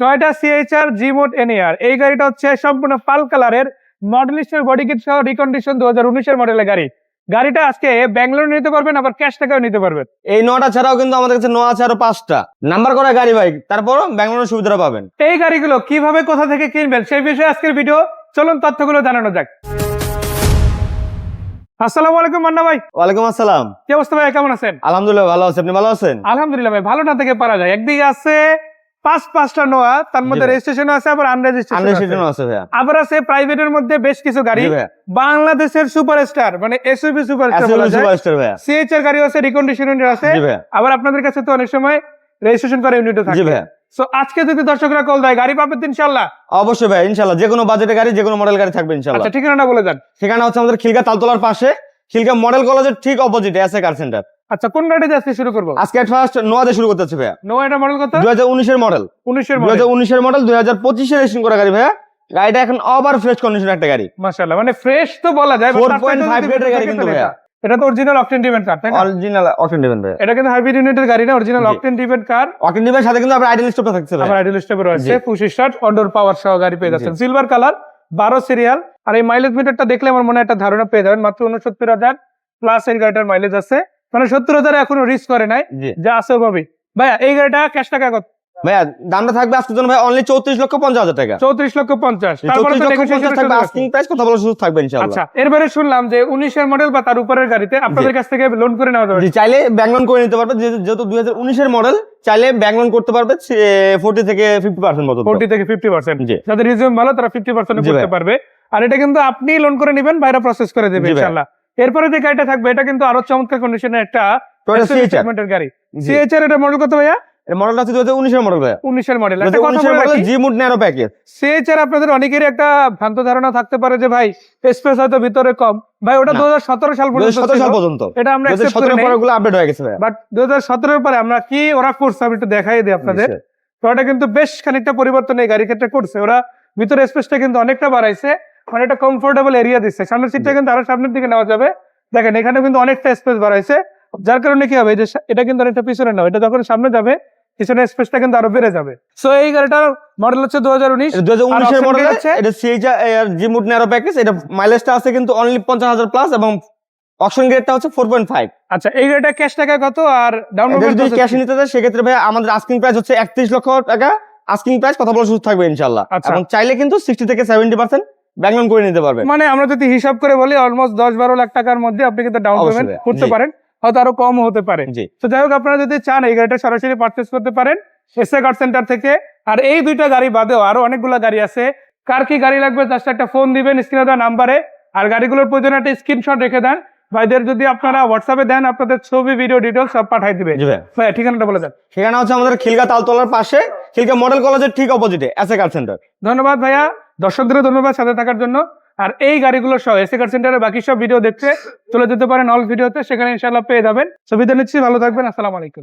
Toyota CHR G mode NAR এই গাড়িটা হচ্ছে সম্পূর্ণ পাল কালারের মডেলিস্টের বডি কিট সহ রিকন্ডিশন দু হাজার উনিশের মডেলের গাড়ি। গাড়িটা আজকে ব্যাঙ্গালোর নিতে পারবেন আবার ক্যাশ টাকাও নিতে পারবেন। এই নটা ছাড়াও কিন্তু আমাদের কাছে নয় আছে আরও পাঁচটা। নাম্বার করা গাড়ি ভাই তারপরও ব্যাঙ্গালোরের সুবিধাটা পাবেন। এই গাড়িগুলো কীভাবে কোথা থেকে কিনবেন সেই বিষয়ে আজকের ভিডিও চলুন তথ্যগুলো জানানো যাক। আসসালামু আলাইকুম মান্না ভাই। ওয়ালাইকুম আসসালাম। কি অবস্থা ভাই কেমন আছেন? আলহামদুলিল্লাহ ভালো আছে। আপনি ভালো আছেন? আলহামদুলিল্লাহ ভাই ভালো না থেকে পারা যায়। একদিকে আছে পাঁচ পাঁচটা নোয়া তার মধ্যে রেজিস্ট্রেশন আছে আবার আনরেজিস্ট্রেশন আছে। আবার আছে প্রাইভেটের মধ্যে বেশ কিছু গাড়ি। বাংলাদেশের সুপারস্টার মানে এসইবি সুপারস্টার বলা যায়। সিএইচআর গাড়ি আছে রিকন্ডিশন ইউনিট আছে। আবার আপনাদের কাছে তো অনেক সময় রেজিস্ট্রেশন করা ইউনিটও জি থাকে। সো আজকে যদি দর্শকরা কল দেয় গাড়ি পাবেন তো ইনশাআল্লাহ অবশ্যই ভাই ইনশাল্লাহ। যে কোনো বাজেটের গাড়ি যে কোনো মডেল গাড়ি থাকবে ইনশাল্লাহ। আচ্ছা ঠিকানাটা বলে দেন। সেখানে হচ্ছে আমাদের খিলগা তালতলার পাশে। খিলগা মডেল কলেজের ঠিক অপোজিটে আছে কার সেন্টার আচ্ছা কোন গাড়ি দিয়ে আজকে শুরু করব? আজকে ফার্স্ট শুরু করতে হচ্ছে ভাইয়া। এটা মডেল কত? মডেল রেজিস্ট্রেশন করা গাড়ি ভাইয়া। গাড়িটা এখন আবার ফ্রেশ কন্ডিশন একটা গাড়ি। মাশাআল্লাহ মানে ফ্রেশ তো বলা যায় but ফোর তার পয়েন্ট সাথে ফাইভ যদি লিটার গাড়ি কিন্তু ভাইয়া। এটা- তো অরিজিনাল অকটেন কার তাই না? অরিজিনাল অকটেন দেবেন ভাইয়া। এটা কিন্তু হাইব্রিড ইউনিটের গাড়ি না অরিজিনাল অকটেন কার অকটেন সাথে কিন্তু আপনার আইডেল স্টপটা থাকছে ভাই আইডল স্টেপে রয়েছে পুশ স্টার্ট অন্ডোর পাওয়ার সহ গাড়ি পেয়ে যাচ্ছেন। সিলভার কালার বারো সিরিয়াল আর এই মাইলেজ মিটারটা দেখলে আমার মনে হয় একটা ধারণা পেয়ে যাবেন মাত্র উনসত্তর হাজার প্লাস এই গাড়িটার মাইলেজ আছে। মানে সত্তর হাজার এখনও রিস্ক করে নাই যা আছে ওভাবে ভাইয়া এই গাড়িটা ক্যাশ টাকা কত? ভাইয়া দামটা থাকবে আজকের জন্য ভাই অনলি চৌত্রিশ লক্ষ পঞ্চাশ হাজার টাকা। চৌত্রিশ লক্ষ পঞ্চাশ। থাকবে আস্কিং প্রাইস কথা বলার সুযোগ থাকবে ইনশাআল্লাহ। আচ্ছা এরপরে শুনলাম যে উনিশের মডেল বা তার উপরের গাড়িতে আপনাদের কাছ থেকে লোন করে নেওয়া যাবে। চাইলে ব্যাংক লোন করে নিতে পারবে যেহেতু- দুই হাজার উনিশের মডেল চাইলে ব্যাংক লোন করতে পারবে ফোর্টি থেকে ফিফটি পার্সেন্ট মতো। ফোর্টি থেকে ফিফটি পার্সেন্ট যাদের রিজিউম ভালো তারা ফিফটি পার্সেন্ট করতে পারবে। আর এটা কিন্তু আপনি লোন করে নেবেন বাইরে প্রসেস করে দেবে। ইনশাল্লাহ এরপরে যে গাড়িটা থাকবে এটা কিন্তু আরও চমৎকার কন্ডিশনের একটা গাড়ি। এটা মডেল কত ভাইয়া? মডেলটা হচ্ছে দুই হাজার উনিশের মডেল ভাইয়া। উনিশের মডেল দুই একটা হাজার কথা উনিশের বলে মডেল রাখি G mode narrow package CHR আপনাদের অনেকেরই একটা ভ্রান্ত ধারণা থাকতে পারে যে ভাই স্পেস হয়তো ভিতরে কম। ভাই ওটা দু সাল পর্যন্ত সতেরো সাল পর্যন্ত। এটা আমরা দুই হাজার accept করে সতেরো পরে গুলো আপডেট হয়ে গেছে বাট দু হাজার পরে আমরা কি ওরা করছে আমি একটু দেখাই দিই আপনাদের। তো এটা কিন্তু বেশ খানিকটা পরিবর্তন এই গাড়ির ক্ষেত্রে করছে। ওরা ভিতরে স্পেসটা কিন্তু অনেকটা বাড়াইছে। মানে একটা কমফোর্টেবল এরিয়া দিচ্ছে। সামনের সিটটা। কিন্তু আরও সামনের দিকে নেওয়া যাবে। দেখেন এখানে কিন্তু অনেকটা স্পেস বাড়াইছে যার কারণে কি হবে? যে এটা কিন্তু অনেকটা পিছনে নাও। এটা যখন সামনে যাবে পিছনে স্পেসটা কিন্তু আরও বেড়ে যাবে। সো এই গাড়িটার মডেল হচ্ছে দু হাজার উনিশ। এটা হাজার উনিশের মডেল আছে? এটা CHR G mode Nero package এটা মাইলেজটা আছে কিন্তু অনলি পঞ্চাশ হাজার প্লাস এবং অপশন গ্রেডটা হচ্ছে ফোর পয়েন্ট ফাইভ আচ্ছা এই গাড়িটা ক্যাশ টাকা কত? আর ডাউন এটা যদি ক্যাশ নিতে চায় সেক্ষেত্রে ভাই আমাদের আস্কিং প্রাইস হচ্ছে একত্রিশ লক্ষ টাকা। আস্কিং প্রাইস কথা বলার সুযোগ থাকবে ইনশাল্লাহ আচ্ছা। এবং চাইলে কিন্তু সিক্সটি থেকে সেভেন্টি পার্সেন্ট ব্যাংক লোন করে নিতে পারবে মানে আমরা যদি হিসাব করে বলি অলমোস্ট দশ বারো লাখ টাকার মধ্যে আপনি কিন্তু ডাউন পেমেন্ট করতে পারেন। হয়তো আরও কম হতে পারে। তো যাই হোক আপনারা যদি চান এই গাড়িটা সরাসরি পারচেস করতে পারেন এসএ কার সেন্টার থেকে। আর এই দুইটা গাড়ি বাদেও আরও অনেকগুলো গাড়ি আছে। কার কি গাড়ি লাগবে জাস্ট একটা ফোন দিবেন স্ক্রিনে দেওয়া নাম্বারে আর গাড়িগুলোর প্রয়োজনে একটা স্ক্রিনশট রেখে দেন। ভাইদের যদি আপনারা হোয়াটসঅ্যাপে দেন আপনাদের ছবি ভিডিও ডিটেলস সব পাঠাই দিবে। ভাই। ঠিকানাটা বলে দেন। সেখানে হচ্ছে আমাদের খিলগা তালতলার পাশে। খিলগা মডেল কলেজের ঠিক অপোজিটে এসএ কার সেন্টার ধন্যবাদ ভাইয়া। দর্শকদের ধন্যবাদ সাথে থাকার জন্য। আর এই গাড়িগুলো সহ এসি কার সেন্টারের বাকি সব ভিডিও দেখতে চলে যেতে পারেন অল ভিডিওতে সেখানে ইনশাল্লাহ পেয়ে যাবেন। সুবিধা নিচ্ছি, ভালো থাকবেন, আসসালামু আলাইকুম।